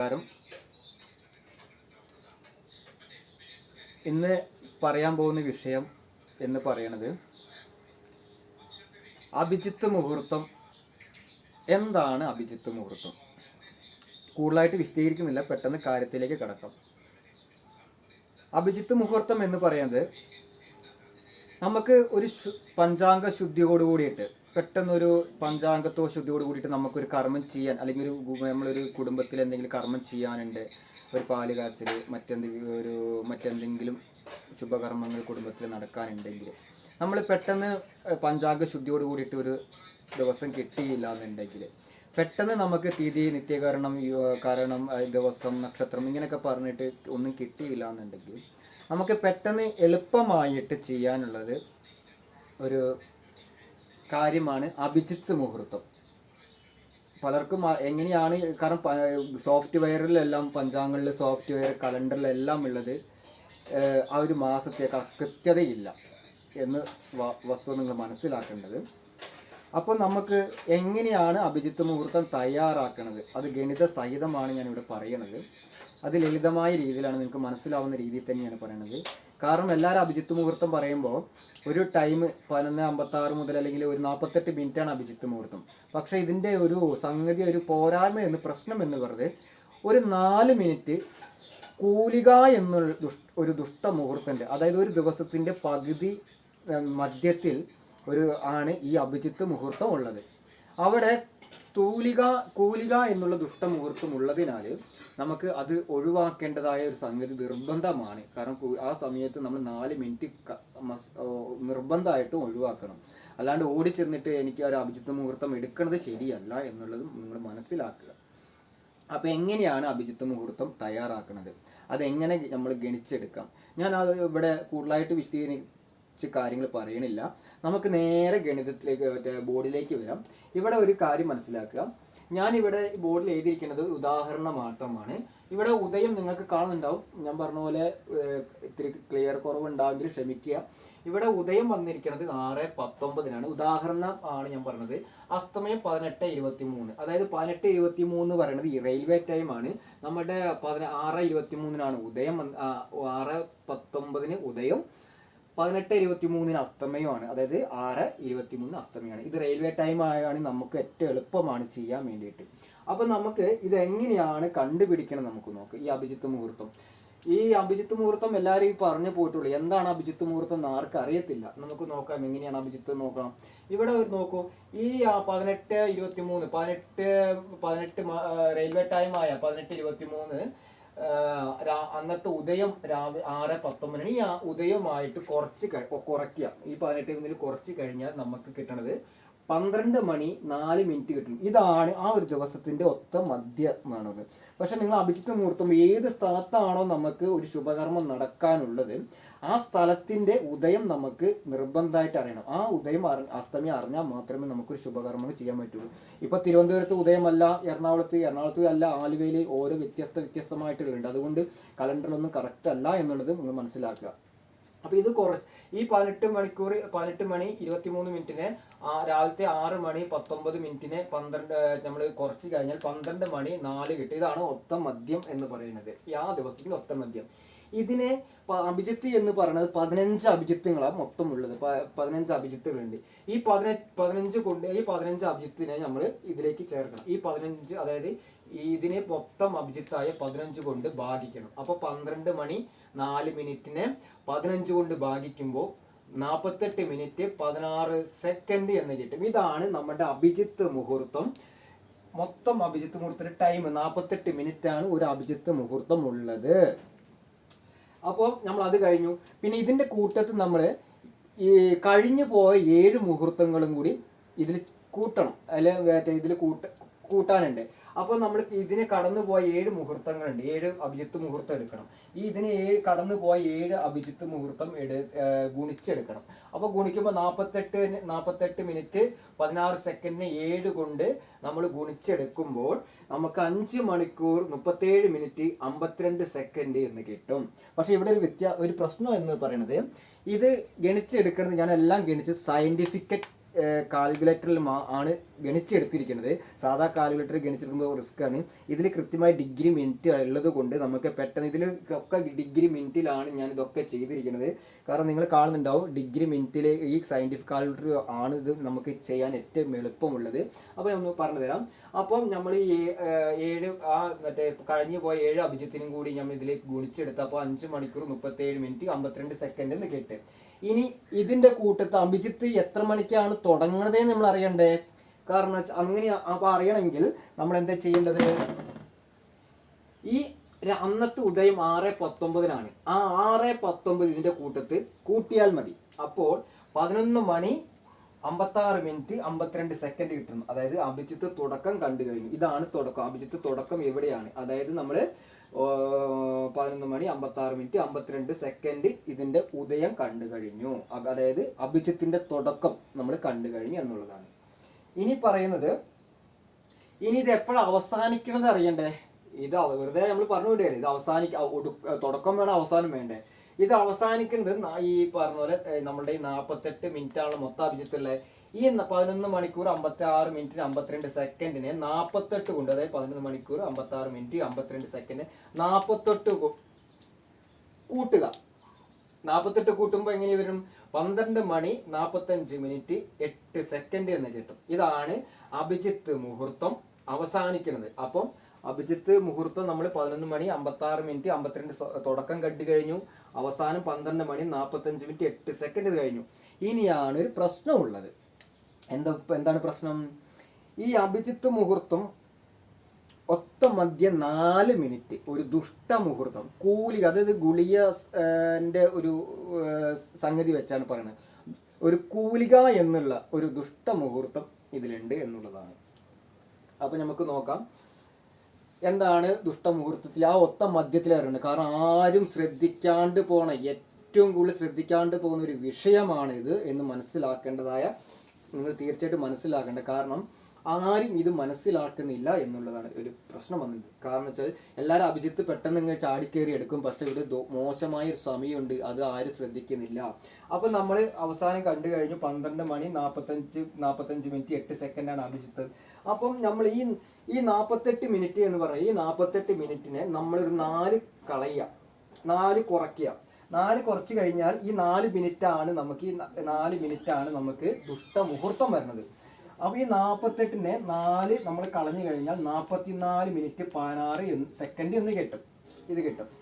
നമസ്കാരം. ഇന്ന് പറയാൻ പോകുന്ന വിഷയം എന്ന് പറയണത് അഭിജിത്ത് മുഹൂർത്തം. എന്താണ് അഭിജിത്ത് മുഹൂർത്തം? കൂടുതലായിട്ട് വിശദീകരിക്കുന്നില്ല പെട്ടെന്ന് കാര്യത്തിലേക്ക് കടക്കാം. അഭിജിത്ത് മുഹൂർത്തം എന്ന് പറയുന്നത് നമുക്ക് ഒരു പഞ്ചാംഗ ശുദ്ധിയോട് കൂടിയിട്ട് പെട്ടെന്നൊരു പഞ്ചാംഗത്തോ ശുദ്ധിയോട് കൂടിയിട്ട് നമുക്കൊരു കർമ്മം ചെയ്യാൻ അല്ലെങ്കിൽ ഒരു നമ്മളൊരു കുടുംബത്തിൽ എന്തെങ്കിലും കർമ്മം ചെയ്യാനുണ്ട് ഒരു പാൽ കാച്ചൽ മറ്റെന്തെങ്കിലും ഒരു മറ്റെന്തെങ്കിലും ശുഭകർമ്മങ്ങൾ കുടുംബത്തിൽ നടക്കാനുണ്ടെങ്കിൽ നമ്മൾ പെട്ടെന്ന് പഞ്ചാംഗ ശുദ്ധിയോട് കൂടിയിട്ട് ഒരു ദിവസം കിട്ടിയില്ല എന്നുണ്ടെങ്കിൽ പെട്ടെന്ന് നമുക്ക് തിഥി നിത്യകരണം കാരണം ദിവസം നക്ഷത്രം ഇങ്ങനെയൊക്കെ പറഞ്ഞിട്ട് ഒന്നും കിട്ടിയില്ല എന്നുണ്ടെങ്കിൽ നമുക്ക് പെട്ടെന്ന് എളുപ്പമായിട്ട് ചെയ്യാനുള്ളത് ഒരു കാര്യമാണ് അഭിജിത്ത് മുഹൂർത്തം. പലർക്കും എങ്ങനെയാണ് കാരണം സോഫ്റ്റ്വെയറിലെല്ലാം പഞ്ചാംഗങ്ങളിൽ സോഫ്റ്റ്വെയർ കലണ്ടറിലെല്ലാം ഉള്ളത് ആ ഒരു മാസത്തെ കൃത്യതയില്ല എന്ന് വസ്തു നിങ്ങൾ മനസ്സിലാക്കേണ്ടത്. അപ്പോൾ നമുക്ക് എങ്ങനെയാണ് അഭിജിത്ത് മുഹൂർത്തം തയ്യാറാക്കുന്നത് അത് ഗണിത സഹിതമാണ് ഞാനിവിടെ പറയണത്. അത് ലളിതമായ രീതിയിലാണ് നിങ്ങൾക്ക് മനസ്സിലാവുന്ന രീതിയിൽ തന്നെയാണ് പറയണത്. കാരണം എല്ലാവരും അഭിജിത്ത് മുഹൂർത്തം പറയുമ്പോൾ ഒരു ടൈം പതിനൊന്ന് അമ്പത്തി ആറ് മുതൽ അല്ലെങ്കിൽ ഒരു നാൽപ്പത്തെട്ട് മിനിറ്റാണ് അഭിജിത്ത് മുഹൂർത്തം. പക്ഷെ ഇതിന്റെ ഒരു സംഗതി ഒരു പോരായ്മ എന്ന് പ്രശ്നം എന്ന് പറഞ്ഞത് ഒരു നാല് മിനിറ്റ് കൂലിക എന്നുള്ള ഒരു ദുഷ്ട മുഹൂർത്തമുണ്ട്. അതായത് ഒരു ദിവസത്തിന്റെ പകുതി മധ്യത്തിൽ ഒരു ആണ് ഈ അഭിജിത്ത് മുഹൂർത്തം ഉള്ളത്. അവിടെ തൂലിക കൂലിക എന്നുള്ള ദുഷ്ടമുഹൂർത്തം ഉള്ളതിനാൽ നമുക്ക് അത് ഒഴിവാക്കേണ്ടതായ ഒരു സംഗതി നിർബന്ധമാണ്. കാരണം ആ സമയത്ത് നമ്മൾ നാല് മിനിറ്റ് നിർബന്ധമായിട്ടും ഒഴിവാക്കണം. അല്ലാണ്ട് ഓടി ചെന്നിട്ട് എനിക്ക് ഒരു അഭിജിത്ത് മുഹൂർത്തം എടുക്കുന്നത് ശരിയല്ല എന്നുള്ളത് നിങ്ങൾ മനസ്സിലാക്കുക. അപ്പോൾ എങ്ങനെയാണ് അഭിജിത്ത് മുഹൂർത്തം തയ്യാറാക്കുന്നത് അതെങ്ങനെ നമ്മൾ ഗണിച്ചെടുക്കാം? ഞാൻ അത് ഇവിടെ കൂടുതലായിട്ട് വിശദീകരിച്ച് കാര്യങ്ങൾ പറയണില്ല. നമുക്ക് നേരെ ഗണിതത്തിലേക്ക് മറ്റേ ബോർഡിലേക്ക് വരാം. ഇവിടെ ഒരു കാര്യം മനസ്സിലാക്കുക. ഞാനിവിടെ ബോർഡിൽ എഴുതിയിരിക്കുന്നത് ഉദാഹരണം മാത്രമാണ്. ഇവിടെ ഉദയം നിങ്ങൾക്ക് കാണുന്നുണ്ടാവും. ഞാൻ പറഞ്ഞ പോലെ ഇത്തിരി ക്ലിയർ കുറവുണ്ടാവെങ്കിൽ ക്ഷമിക്കുക. ഇവിടെ ഉദയം വന്നിരിക്കുന്നത് ആറ് പത്തൊമ്പതിനാണ്. ഉദാഹരണം ആണ് ഞാൻ പറഞ്ഞത്. അസ്തമയം പതിനെട്ട് ഇരുപത്തി മൂന്ന് അതായത് പതിനെട്ട് ഇരുപത്തി മൂന്ന് പറയുന്നത് ഈ റെയിൽവേ ടൈമാണ് നമ്മുടെ പതിന ആറ് ഇരുപത്തി മൂന്നിനാണ് ഉദയം ആറ് പത്തൊമ്പതിന് ഉദയം. പതിനെട്ട് ഇരുപത്തി മൂന്നിന് അസ്തമയമാണ്. അതായത് ആറ് ഇരുപത്തി മൂന്ന് അസ്തമയമാണ്. ഇത് റെയിൽവേ ടൈം ആയാണ് നമുക്ക് ഏറ്റവും എളുപ്പമാണ് ചെയ്യാൻ വേണ്ടിയിട്ട്. അപ്പോൾ നമുക്ക് ഇത് എങ്ങനെയാണ് കണ്ടുപിടിക്കണം നമുക്ക് നോക്ക്. ഈ അഭിജിത്ത് മുഹൂർത്തം. ഈ അഭിജിത്ത് മുഹൂർത്തം എല്ലാവരും ഈ പറഞ്ഞു പോയിട്ടുള്ളൂ. എന്താണ് അഭിജിത്ത് മുഹൂർത്തം എന്ന് ആർക്കും അറിയത്തില്ല. നമുക്ക് നോക്കാം എങ്ങനെയാണ് അഭിജിത്ത് നോക്കണം. ഇവിടെ നോക്കൂ. ഈ പതിനെട്ട് ഇരുപത്തി മൂന്ന് പതിനെട്ട് പതിനെട്ട് റെയിൽവേ ടൈം ആയ പതിനെട്ട് ഇരുപത്തി മൂന്ന് അന്നത്തെ ഉദയം രാവിലെ ആറ് ആ ഉദയമായിട്ട് കുറച്ച് കുറയ്ക്കുക ഈ പതിനെട്ട് മുതൽ കുറച്ച് കഴിഞ്ഞാൽ നമുക്ക് കിട്ടണത് പന്ത്രണ്ട് മണി നാല് മിനിറ്റ് കിട്ടും. ഇതാണ് ആ ഒരു ദിവസത്തിന്റെ ഒത്ത മധ്യമാണത് പക്ഷെ നിങ്ങൾ അഭിജിത്ത് മുഹൂർത്തം ഏത് സ്ഥലത്താണോ നമുക്ക് ഒരു ശുഭകർമ്മം നടക്കാനുള്ളത് ആ സ്ഥലത്തിന്റെ ഉദയം നമുക്ക് നിർബന്ധമായിട്ട് അറിയണം. ആ ഉദയം അറി അസ്തമയം അറിഞ്ഞാൽ മാത്രമേ നമുക്കൊരു ശുഭകർമ്മങ്ങൾ ചെയ്യാൻ പറ്റുള്ളൂ. ഇപ്പൊ തിരുവനന്തപുരത്ത് ഉദയമല്ല എറണാകുളത്ത് എറണാകുളത്ത് അല്ല ആലുവയിൽ ഓരോ വ്യത്യസ്ത വ്യത്യസ്തമായിട്ടുള്ളുണ്ട് അതുകൊണ്ട് കലണ്ടറിലൊന്നും കറക്റ്റ് അല്ല എന്നുള്ളത് നിങ്ങൾ മനസ്സിലാക്കുക. അപ്പൊ ഇത് കുറ ഈ പതിനെട്ട് മണിക്കൂർ പതിനെട്ട് മണി ഇരുപത്തിമൂന്ന് മൂന്ന് ആ രാവിലത്തെ ആറ് മണി പത്തൊമ്പത് മിനിറ്റിന് പന്ത്രണ്ട് നമ്മൾ കുറച്ച് കഴിഞ്ഞാൽ പന്ത്രണ്ട് മണി നാല് കിട്ടും. ഇതാണ് ഒത്ത മദ്യം എന്ന് പറയുന്നത്. ആ ദിവസത്തിൽ ഒത്ത മദ്യം. ഇതിനെ അഭിജിത്ത് എന്ന് പറയുന്നത് പതിനഞ്ച് അഭിജിത്തുകളാണ് മൊത്തം ഉള്ളത് പതിനഞ്ച് അഭിജിത്തുകളുണ്ട്. ഈ പതിന പതിനഞ്ച് കൊണ്ട് ഈ പതിനഞ്ച് അഭിജിത്തിനെ നമ്മൾ ഇതിലേക്ക് ചേർക്കണം. ഈ പതിനഞ്ച് അതായത് ഇതിനെ മൊത്തം അഭിജിത്തായ പതിനഞ്ച് കൊണ്ട് ഭാഗിക്കണം. അപ്പൊ പന്ത്രണ്ട് മണി നാല് മിനിറ്റിനെ പതിനഞ്ച് കൊണ്ട് ഭാഗിക്കുമ്പോൾ നാൽപ്പത്തെട്ട് മിനിറ്റ് പതിനാറ് സെക്കൻഡ് എന്ന് കിട്ടും. ഇതാണ് നമ്മുടെ അഭിജിത്ത് മുഹൂർത്തം. മൊത്തം അഭിജിത്ത് മുഹൂർത്തത്തിന്റെ ടൈം നാൽപ്പത്തെട്ട് മിനിറ്റ് ആണ് ഒരു അഭിജിത്ത് മുഹൂർത്തം ഉള്ളത്. അപ്പോൾ നമ്മൾ അത് കഴിഞ്ഞു. പിന്നെ ഇതിന്റെ കൂട്ടത്തിൽ നമ്മൾ ഈ കഴിഞ്ഞു പോയ ഏഴ് മുഹൂർത്തങ്ങളും കൂടി ഇതിൽ കൂട്ടണം. അല്ലെ ഇതിൽ കൂട്ട കൂട്ടാനുണ്ട്. അപ്പോൾ നമ്മൾ ഇതിനെ കടന്നു പോയ ഏഴ് മുഹൂർത്തങ്ങളുണ്ട്. ഏഴ് അഭിജിത്ത് മുഹൂർത്തം എടുക്കണം. ഈ ഇതിനെ ഏഴ് കടന്നു പോയ ഏഴ് അഭിജിത്ത് മുഹൂർത്തം എടു ഗുണിച്ചെടുക്കണം. അപ്പോൾ ഗുണിക്കുമ്പോൾ നാൽപ്പത്തെട്ട് നാൽപ്പത്തെട്ട് മിനിറ്റ് പതിനാറ് സെക്കൻഡിന് ഏഴ് കൊണ്ട് നമ്മൾ ഗുണിച്ചെടുക്കുമ്പോൾ നമുക്ക് അഞ്ച് മണിക്കൂർ മുപ്പത്തേഴ് മിനിറ്റ് അമ്പത്തിരണ്ട് സെക്കൻഡ് എന്ന് കിട്ടും. പക്ഷേ ഇവിടെ ഒരു വ്യത്യാ ഒരു പ്രശ്നം എന്ന് പറയുന്നത് ഇത് ഗണിച്ചെടുക്കുന്നത് ഞാൻ എല്ലാം ഗണിച്ച് സയന്റിഫിക്കറ്റ് കാൽക്കുലേറ്ററിൽ മാ ആണ് ഗണിച്ചെടുത്തിരിക്കുന്നത്. സാധാ കാൽക്കുലേറ്റർ ഗണിച്ചെടുക്കുമ്പോൾ റിസ്ക് ആണ്. ഇതിൽ കൃത്യമായി ഡിഗ്രി മിനിറ്റ് ഉള്ളത് കൊണ്ട് നമുക്ക് പെട്ടെന്ന് ഇതിൽ ഒക്കെ ഡിഗ്രി മിനിറ്റിലാണ് ഞാൻ ഇതൊക്കെ ചെയ്തിരിക്കുന്നത്. കാരണം നിങ്ങൾ കാണുന്നുണ്ടാവും ഡിഗ്രി മിനിറ്റിൽ ഈ സയന്റിഫിക് കാൽക്കുലേറ്റർ ആണ് ഇത് നമുക്ക് ചെയ്യാൻ ഏറ്റവും എളുപ്പമുള്ളത്. അപ്പോൾ ഒന്ന് പറഞ്ഞു തരാം അപ്പം നമ്മൾ ഈ ഏഴ് ആ മറ്റേ കഴിഞ്ഞു പോയ ഏഴ് അഭിജിത്തിനും കൂടി നമ്മൾ ഇതിലേക്ക് ഗുണിച്ചെടുത്തപ്പോൾ അഞ്ച് മണിക്കൂർ മുപ്പത്തേഴ് മിനിറ്റ് അമ്പത്തിരണ്ട് സെക്കൻഡ് എന്ന് കേട്ട്. ഇനി ഇതിന്റെ കൂട്ടത്ത് അഭിജിത്ത് എത്ര മണിക്കാണ് തുടങ്ങണതേ നമ്മൾ അറിയണ്ടേ? കാരണം അങ്ങനെ അപ്പൊ അറിയണമെങ്കിൽ നമ്മൾ എന്താ ചെയ്യേണ്ടത്? ഈ അന്നത്തെ ഉദയം ആറ് പത്തൊമ്പതിനാണ്. ആ ആറ് പത്തൊമ്പത് ഇതിന്റെ കൂട്ടത്ത് കൂട്ടിയാൽ മതി. അപ്പോൾ പതിനൊന്ന് മണി അമ്പത്താറ് മിനിറ്റ് അമ്പത്തിരണ്ട് സെക്കൻഡ് കിട്ടുന്നു. അതായത് അഭിജിത്ത് തുടക്കം കണ്ടു കഴിഞ്ഞു. ഇതാണ് തുടക്കം. അഭിജിത്ത് തുടക്കം എവിടെയാണ്? അതായത് നമ്മൾ പതിനൊന്ന് മണി അമ്പത്താറ് മിനിറ്റ് അമ്പത്തിരണ്ട് സെക്കൻഡ് ഇതിന്റെ ഉദയം കണ്ടു കഴിഞ്ഞു. അതായത് അഭിജിത്തിന്റെ തുടക്കം നമ്മൾ കണ്ടു കഴിഞ്ഞു എന്നുള്ളതാണ്. ഇനി പറയുന്നത് ഇനി ഇത് എപ്പോഴാണ് അവസാനിക്കണമെന്ന് അറിയണ്ടേ? ഇത് വെറുതെ നമ്മൾ പറഞ്ഞു വിടുകയല്ലേ. ഇത് അവസാനിക്ക തുടക്കം വേണം അവസാനം വേണ്ടേ. ഇത് അവസാനിക്കുന്നത് ഈ പറഞ്ഞ പോലെ നമ്മളുടെ ഈ നാൽപ്പത്തെട്ട് മിനിറ്റാണ് മൊത്തം അഭിജിത്തുള്ളത് ഈ പതിനൊന്ന് മണിക്കൂർ അമ്പത്തി ആറ് മിനിറ്റിന് അമ്പത്തിരണ്ട് സെക്കൻഡിനെ നാൽപ്പത്തെട്ട് കൊണ്ട് അതായത് പതിനൊന്ന് മണിക്കൂർ അമ്പത്തി ആറ് മിനിറ്റ് അമ്പത്തിരണ്ട് സെക്കൻഡ് നാൽപ്പത്തെട്ട് കൂട്ടുക. നാൽപ്പത്തെട്ട് കൂട്ടുമ്പോൾ എങ്ങനെ വരും? പന്ത്രണ്ട് മണി നാൽപ്പത്തഞ്ച് മിനിറ്റ് എട്ട് സെക്കൻഡ് എന്ന് കിട്ടും. ഇതാണ് അഭിജിത്ത് മുഹൂർത്തം അവസാനിക്കുന്നത്. അപ്പം അഭിജിത്ത് മുഹൂർത്തം നമ്മൾ പതിനൊന്ന് മണി അമ്പത്തി ആറ് മിനിറ്റ് അമ്പത്തിരണ്ട് തുടക്കം കണ്ടു കഴിഞ്ഞു. അവസാനം പന്ത്രണ്ട് മണി നാൽപ്പത്തഞ്ച് മിനിറ്റ് എട്ട് സെക്കൻഡ് കഴിഞ്ഞു. ഇനിയാണ് ഒരു പ്രശ്നമുള്ളത്. എന്താ എന്താണ് പ്രശ്നം? ഈ അഭിജിത്ത് മുഹൂർത്തം ഒത്ത മധ്യ നാല് മിനിറ്റ് ഒരു ദുഷ്ട മുഹൂർത്തം കൂലിക അതായത് ഗുളിക ഒരു സംഗതി വെച്ചാണ് പറയുന്നത് ഒരു കൂലിക എന്നുള്ള ഒരു ദുഷ്ട മുഹൂർത്തം ഇതിലുണ്ട് എന്നുള്ളതാണ്. അപ്പൊ നമുക്ക് നോക്കാം. എന്താണ് ദുഷ്ട ദുഷ്ടമുഹൂർത്തത്തിൽ ആ ഒത്ത മധ്യത്തിൽ പറയുന്നത് കാരണം ആരും ശ്രദ്ധിക്കാണ്ട് പോണ ഏറ്റവും കൂടുതൽ ശ്രദ്ധിക്കാണ്ട് പോകുന്ന ഒരു വിഷയമാണ് ഇത് എന്ന് മനസ്സിലാക്കേണ്ടതായ നിങ്ങൾ തീർച്ചയായിട്ടും മനസ്സിലാക്കേണ്ട കാരണം ആരും ഇത് മനസ്സിലാക്കുന്നില്ല എന്നുള്ളതാണ് ഒരു പ്രശ്നം വന്നത്. കാരണം വെച്ചാൽ എല്ലാവരും അഭിജിത്ത് പെട്ടെന്ന് ഇങ്ങനെ ചാടിക്കേറി എടുക്കും. പക്ഷെ ഇവിടെ മോശമായ ഒരു സമയമുണ്ട്. അത് ആരും ശ്രദ്ധിക്കുന്നില്ല. അപ്പൊ നമ്മൾ അവസാനം കണ്ടു കഴിഞ്ഞു പന്ത്രണ്ട് മണി നാൽപ്പത്തഞ്ച് നാൽപ്പത്തഞ്ച് മിനിറ്റ് എട്ട് സെക്കൻഡാണ് അഭിജിത്ത്. അപ്പം നമ്മൾ ഈ ഈ നാൽപ്പത്തെട്ട് മിനിറ്റ് എന്ന് പറയുന്നത് ഈ നാൽപ്പത്തെട്ട് മിനിറ്റിനെ നമ്മളൊരു നാല് കളയുക. നാല് കുറയ്ക്കുക. നാല് കുറച്ച് കഴിഞ്ഞാൽ ഈ നാല് മിനിറ്റ് ആണ് നമുക്ക് ഈ നാല് ആണ് നമുക്ക് ദുഷ്ട മുഹൂർത്തം വരുന്നത്. അപ്പൊ ഈ നാൽപ്പത്തെട്ടിനെ നാല് നമ്മൾ കളഞ്ഞു കഴിഞ്ഞാൽ നാൽപ്പത്തിനാല് മിനിറ്റ് പതിനാറ് സെക്കൻഡ് എന്ന് കിട്ടും. ഇത് കിട്ടും.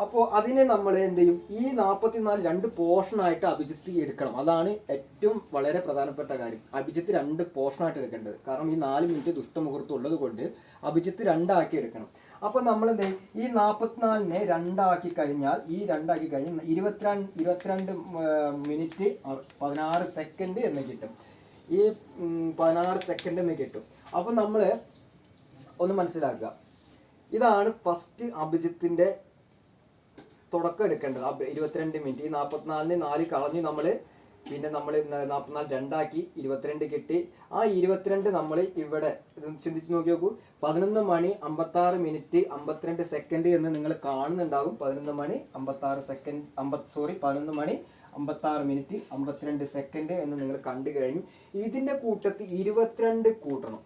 അപ്പോൾ അതിനെ നമ്മൾ എന്ത് ചെയ്യും? ഈ നാൽപ്പത്തിനാല് രണ്ട് പോർഷനായിട്ട് അഭിജിത്ത് എടുക്കണം. അതാണ് ഏറ്റവും വളരെ പ്രധാനപ്പെട്ട കാര്യം. അഭിജിത്ത് രണ്ട് പോർഷനായിട്ട് എടുക്കേണ്ടത്. കാരണം ഈ നാല് മിനിറ്റ് ദുഷ്ടമുഹൂർത്തം ഉള്ളത് കൊണ്ട് അഭിജിത്ത് രണ്ടാക്കി എടുക്കണം. അപ്പോൾ നമ്മൾ എന്ത് ഈ നാൽപ്പത്തിനാലിനെ രണ്ടാക്കി കഴിഞ്ഞാൽ ഈ രണ്ടാക്കി കഴിഞ്ഞാൽ ഇരുപത്തിരണ്ട് ഇരുപത്തിരണ്ട് മിനിറ്റ് പതിനാറ് സെക്കൻഡ് എന്ന് കിട്ടും. ഈ പതിനാറ് സെക്കൻഡ് എന്ന് കിട്ടും. അപ്പോൾ നമ്മൾ ഒന്ന് മനസ്സിലാക്കുക. ഇതാണ് ഫസ്റ്റ് അഭിജിത്തിന്റെ തുടക്കം എടുക്കേണ്ടത്. ഇരുപത്തിരണ്ട് മിനിറ്റ്. ഈ നാൽപ്പത്തിനാലിന് നാല് കളഞ്ഞ് നമ്മൾ പിന്നെ നമ്മൾ നാൽപ്പത്തിനാല് രണ്ടാക്കി ഇരുപത്തിരണ്ട് കിട്ടി. ആ ഇരുപത്തിരണ്ട് നമ്മൾ ഇവിടെ ചിന്തിച്ച് നോക്കി നോക്കൂ. പതിനൊന്ന് മണി അമ്പത്താറ് മിനിറ്റ് അമ്പത്തിരണ്ട് സെക്കൻഡ് എന്ന് നിങ്ങൾ കാണുന്നുണ്ടാകും പതിനൊന്ന് മണി അമ്പത്താറ് സെക്കൻഡ് അമ്പത് സോറി പതിനൊന്ന് മണി അമ്പത്താറ് മിനിറ്റ് അമ്പത്തിരണ്ട് സെക്കൻഡ് എന്ന് നിങ്ങൾ കണ്ടു കഴിഞ്ഞു. ഇതിന്റെ കൂട്ടത്തിൽ ഇരുപത്തിരണ്ട് കൂട്ടണം.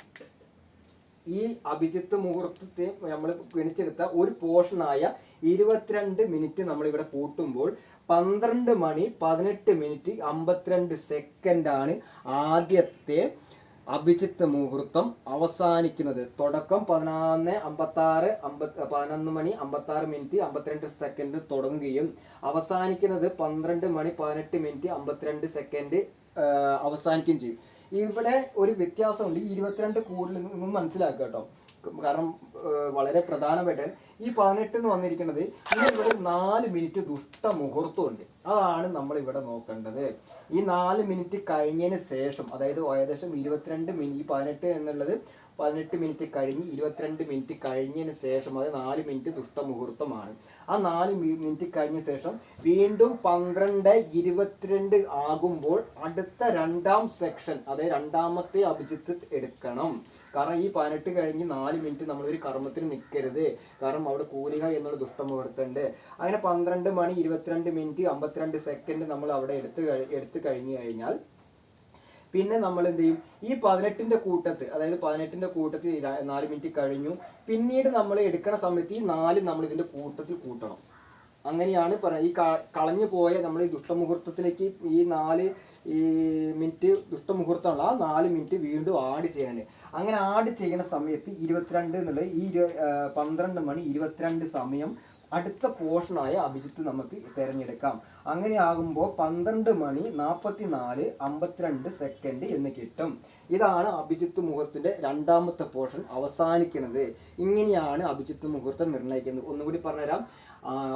ഈ അഭിജിത്ത് മുഹൂർത്തത്തെ നമ്മൾ ഗണിച്ചെടുത്ത ഒരു പോർഷനായ ഇരുപത്തിരണ്ട് മിനിറ്റ് നമ്മൾ ഇവിടെ കൂട്ടുമ്പോൾ പന്ത്രണ്ട് മണി പതിനെട്ട് മിനിറ്റ് അമ്പത്തിരണ്ട് സെക്കൻഡാണ് ആദ്യത്തെ അഭിജിത്ത് മുഹൂർത്തം അവസാനിക്കുന്നത്. തുടക്കം പതിനൊന്ന് അമ്പത്തി ആറ് അമ്പത്തി പതിനൊന്ന് മണി അമ്പത്തി ആറ് മിനിറ്റ് അമ്പത്തിരണ്ട് സെക്കൻഡ് തുടങ്ങുകയും അവസാനിക്കുന്നത് പന്ത്രണ്ട് മണി പതിനെട്ട് മിനിറ്റ് അമ്പത്തിരണ്ട് സെക്കൻഡ് അവസാനിക്കുകയും ചെയ്യും. ഇവിടെ ഒരു വ്യത്യാസമുണ്ട്. ഈ ഇരുപത്തിരണ്ട് കൂടുതൽ നിന്നും മനസ്സിലാക്കുക കേട്ടോ. കാരണം വളരെ പ്രധാനപ്പെട്ട ഈ പതിനെട്ട് എന്ന് വന്നിരിക്കുന്നത് ഇനി ഇവിടെ നാല് മിനിറ്റ് ദുഷ്ട മുഹൂർത്തമുണ്ട് അതാണ് നമ്മൾ ഇവിടെ നോക്കേണ്ടത്. ഈ നാല് മിനിറ്റ് കഴിഞ്ഞതിന് ശേഷം അതായത് ഏകദേശം ഇരുപത്തിരണ്ട് മിനിറ്റ് ഈ പതിനെട്ട് എന്നുള്ളത് പതിനെട്ട് മിനിറ്റ് കഴിഞ്ഞ് ഇരുപത്തിരണ്ട് മിനിറ്റ് കഴിഞ്ഞതിന് ശേഷം അത് നാല് മിനിറ്റ് ദുഷ്ടമുഹൂർത്തമാണ് ആ നാല് മിനിറ്റ് കഴിഞ്ഞ ശേഷം വീണ്ടും പന്ത്രണ്ട് ഇരുപത്തിരണ്ട് ആകുമ്പോൾ അടുത്ത രണ്ടാം സെക്ഷൻ അതായത് രണ്ടാമത്തെ അഭിജിത്ത് എടുക്കണം. കാരണം ഈ പതിനെട്ട് കഴിഞ്ഞ് നാല് മിനിറ്റ് നമ്മൾ ഒരു കർമ്മത്തിന് നിൽക്കരുത് കാരണം അവിടെ കൂലിക എന്നുള്ള ദുഷ്ടമുഹൂർത്തമുണ്ട് അങ്ങനെ പന്ത്രണ്ട് മണി ഇരുപത്തിരണ്ട് മിനിറ്റ് അമ്പത്തിരണ്ട് സെക്കൻഡ് നമ്മൾ അവിടെ എടുത്ത് എടുത്തു കഴിഞ്ഞു കഴിഞ്ഞാൽ പിന്നെ നമ്മൾ എന്ത് ചെയ്യും? ഈ പതിനെട്ടിന്റെ കൂട്ടത്ത് അതായത് പതിനെട്ടിന്റെ കൂട്ടത്തിൽ നാല് മിനിറ്റ് കഴിഞ്ഞു. പിന്നീട് നമ്മൾ എടുക്കണ സമയത്ത് ഈ നാല് നമ്മൾ ഇതിന്റെ കൂട്ടത്തിൽ കൂട്ടണം. അങ്ങനെയാണ് പറയുന്നത് ഈ കളഞ്ഞു പോയ നമ്മൾ ഈ ദുഷ്ടമുഹൂർത്തത്തിലേക്ക് ഈ നാല് ഈ മിനിറ്റ് ദുഷ്ടമുഹൂർത്തമുള്ള ആ നാല് മിനിറ്റ് വീണ്ടും ആഡ് ചെയ്യാനുണ്ട് അങ്ങനെ ആഡ് ചെയ്യുന്ന സമയത്ത് ഇരുപത്തിരണ്ട് എന്നുള്ളത് ഈ പന്ത്രണ്ട് മണി ഇരുപത്തിരണ്ട് സമയം അടുത്ത പോർഷനായ അഭിജിത്ത് നമുക്ക് തിരഞ്ഞെടുക്കാം. അങ്ങനെ ആകുമ്പോൾ പന്ത്രണ്ട് മണി നാൽപ്പത്തി നാല് അമ്പത്തിരണ്ട് സെക്കൻഡ് എന്ന് കിട്ടും. ഇതാണ് അഭിജിത്ത് മുഹൂർത്തിന്റെ രണ്ടാമത്തെ പോർഷൻ അവസാനിക്കുന്നത്. ഇങ്ങനെയാണ് അഭിജിത്ത് മുഹൂർത്തം നിർണയിക്കുന്നത്. ഒന്നുകൂടി പറഞ്ഞുതരാം.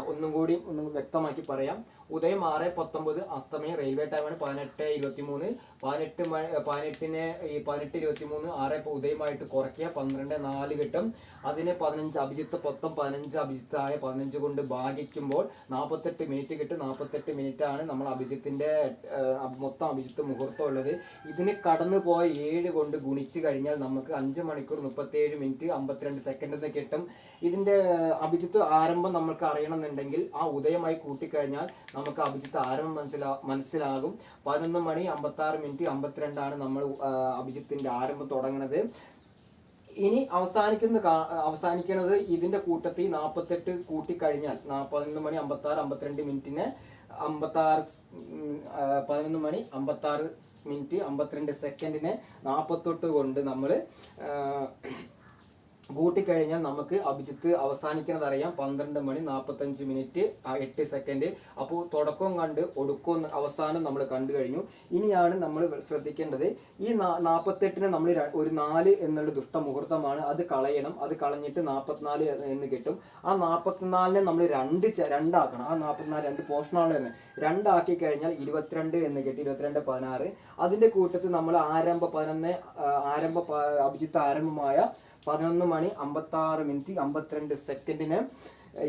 ഒന്നും കൂടി ഒന്ന് വ്യക്തമാക്കി പറയാം. ഉദയം ആറ് പത്തൊമ്പത് അസ്തമയം റെയിൽവേ ടൈമാണ് പതിനെട്ട് ഇരുപത്തി മൂന്ന് പതിനെട്ട് പതിനെട്ടിന് ഈ പതിനെട്ട് ഇരുപത്തി മൂന്ന് ആറ് ഉദയമായിട്ട് കുറയ്ക്കുക. പന്ത്രണ്ട് നാല് കിട്ടും. അതിന് പതിനഞ്ച് അഭിജിത്ത് പത്തും പതിനഞ്ച് അഭിജിത്തായ പതിനഞ്ച് കൊണ്ട് ഭാഗിക്കുമ്പോൾ നാൽപ്പത്തെട്ട് മിനിറ്റ് കിട്ടും. നാൽപ്പത്തെട്ട് മിനിറ്റ് ആണ് നമ്മൾ അഭിജിത്തിന്റെ ആ, മൊത്തം അഭിജിത്ത് മുഹൂർത്തം ഉള്ളത്. ഇതിന് കടന്നു പോയ ഏഴ് കൊണ്ട് ഗുണിച്ച് കഴിഞ്ഞാൽ നമുക്ക് അഞ്ച് മണിക്കൂർ മുപ്പത്തേഴ് മിനിറ്റ് അമ്പത്തിരണ്ട് സെക്കൻഡ് എന്ന് കിട്ടും. ഇതിന്റെ അഭിജിത്ത് ആരംഭം നമ്മൾക്ക് അറിയണമെന്നുണ്ടെങ്കിൽ ആ ഉദയമായി കൂട്ടിക്കഴിഞ്ഞാൽ നമുക്ക് അഭിജിത്ത് ആരംഭം മനസ്സിലാ മനസ്സിലാകും. പതിനൊന്ന് മണി അമ്പത്തി ആറ് മിനിറ്റ് അമ്പത്തിരണ്ടാണ് നമ്മൾ അഭിജിത്തിന്റെ ആരംഭം തുടങ്ങുന്നത് ഇനി അവസാനിക്കുന്ന അവസാനിക്കുന്നത് ഇതിന്റെ കൂട്ടത്തിൽ നാൽപ്പത്തെട്ട് കൂട്ടിക്കഴിഞ്ഞാൽ പതിനൊന്ന് മണി അമ്പത്തി ആറ് അമ്പത്തിരണ്ട് മിനിറ്റിന് അമ്പത്തി ആറ് പതിനൊന്ന് മണി അമ്പത്തി ആറ് മിനിറ്റ് അമ്പത്തിരണ്ട് സെക്കൻഡിന് നാൽപ്പത്തെട്ട് കൊണ്ട് നമ്മൾ കൂട്ടിക്കഴിഞ്ഞാൽ നമുക്ക് അഭിജിത്ത് അവസാനിക്കുന്നത് അറിയാം പന്ത്രണ്ട് മണി നാൽപ്പത്തഞ്ച് മിനിറ്റ് എട്ട് സെക്കൻഡ് അപ്പോൾ തുടക്കം കണ്ട് ഒടുക്കവും അവസാനം നമ്മൾ കണ്ടു കഴിഞ്ഞു. ഇനിയാണ് നമ്മൾ ശ്രദ്ധിക്കേണ്ടത്. ഈ നാൽപ്പത്തെട്ടിന് നമ്മൾ ഒരു നാല് എന്നുള്ള ദുഷ്ടമുഹൂർത്തമാണ് അത് കളയണം. അത് കളഞ്ഞിട്ട് നാൽപ്പത്തിനാല് എന്ന് കിട്ടും. ആ നാൽപ്പത്തിനാലിനെ നമ്മൾ രണ്ട് രണ്ടാക്കണം. ആ നാൽപ്പത്തിനാല് രണ്ട് പോർഷനാണ് തന്നെ. രണ്ടാക്കി കഴിഞ്ഞാൽ ഇരുപത്തിരണ്ട് എന്ന് കിട്ടി. ഇരുപത്തിരണ്ട് പതിനാറ്. അതിന്റെ കൂട്ടത്തിൽ നമ്മൾ ആരംഭ പതിനൊന്ന് ആരംഭ അഭിജിത്ത് ആരംഭമായ പതിനൊന്ന് മണി അമ്പത്തി ആറ് മിനിറ്റ് അമ്പത്തിരണ്ട് സെക്കൻഡിന്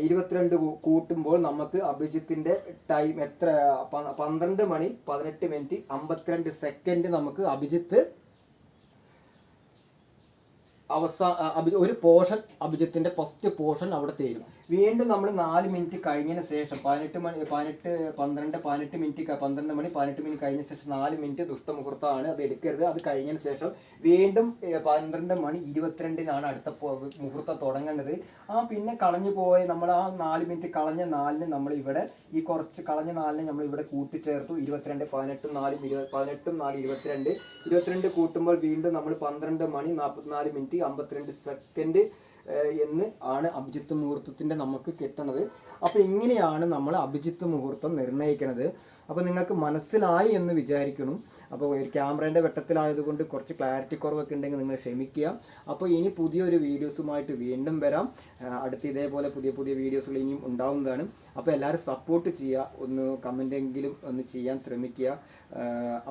ഇരുപത്തിരണ്ട് കൂട്ടുമ്പോൾ നമുക്ക് അഭിജിത്തിന്റെ ടൈം എത്ര പന്ത്രണ്ട് മണി പതിനെട്ട് മിനിറ്റ് അമ്പത്തിരണ്ട് സെക്കൻഡ് നമുക്ക് അഭിജിത്ത് അവസാ അ- അഭി ഒരു പോർഷൻ അഭിജിത്തിന്റെ ഫസ്റ്റ് പോർഷൻ അവിടെ തരും. വീണ്ടും നമ്മൾ നാല് മിനിറ്റ് കഴിഞ്ഞതിന് ശേഷം പതിനെട്ട് മണി പതിനെട്ട് പന്ത്രണ്ട് പതിനെട്ട് മിനിറ്റ് പന്ത്രണ്ട് മണി പതിനെട്ട് മിനിറ്റ് കഴിഞ്ഞ ശേഷം നാല് മിനിറ്റ് ദുഷ്ടമുഹൂർത്തമാണ് അത് എടുക്കരുത്. അത് കഴിഞ്ഞതിന് ശേഷം വീണ്ടും പന്ത്രണ്ട് മണി ഇരുപത്തിരണ്ടിനാണ് അടുത്ത മുഹൂർത്തം തുടങ്ങേണ്ടത്. ആ പിന്നെ കളഞ്ഞു പോയ നമ്മൾ ആ നാല് മിനിറ്റ് കളഞ്ഞ നാലിന് നമ്മൾ ഇവിടെ ഈ കുറച്ച് കളഞ്ഞ നാലിന് നമ്മൾ ഇവിടെ കൂട്ടിച്ചേർത്തു. ഇരുപത്തിരണ്ട് പതിനെട്ടും നാലും ഇരുപത് പതിനെട്ടും നാല് ഇരുപത്തിരണ്ട്. ഇരുപത്തിരണ്ട് കൂട്ടുമ്പോൾ വീണ്ടും നമ്മൾ പന്ത്രണ്ട് മണി നാൽപ്പത്തിനാല് മിനിറ്റ് അമ്പത്തിരണ്ട് സെക്കൻഡ് എന്ന് ആണ് അഭിജിത്ത് മുഹൂർത്തത്തിന്റെ നമുക്ക് കിട്ടണത്. അപ്പോൾ ഇങ്ങനെയാണ് നമ്മൾ അഭിജിത്ത് മുഹൂർത്തം നിർണയിക്കണത്. അപ്പോൾ നിങ്ങൾക്ക് മനസ്സിലായി എന്ന് വിചാരിക്കണം അപ്പോൾ ഒരു ക്യാമറേന്റെ വെട്ടത്തിലായതുകൊണ്ട് കുറച്ച് ക്ലാരിറ്റി കുറവൊക്കെ ഉണ്ടെങ്കിൽ നിങ്ങൾ ക്ഷമിക്കുക. അപ്പോൾ ഇനി പുതിയൊരു വീഡിയോസുമായിട്ട് വീണ്ടും വരാം. അടുത്ത് ഇതേപോലെ പുതിയ പുതിയ വീഡിയോസുകൾ ഇനിയും ഉണ്ടാവുന്നതാണ്. അപ്പോൾ എല്ലാവരും സപ്പോർട്ട് ചെയ്യുക. ഒന്ന് കമന്റെങ്കിലും ഒന്ന് ചെയ്യാൻ ശ്രമിക്കുക.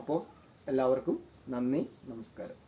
അപ്പോൾ എല്ലാവർക്കും നന്ദി നമസ്കാരം.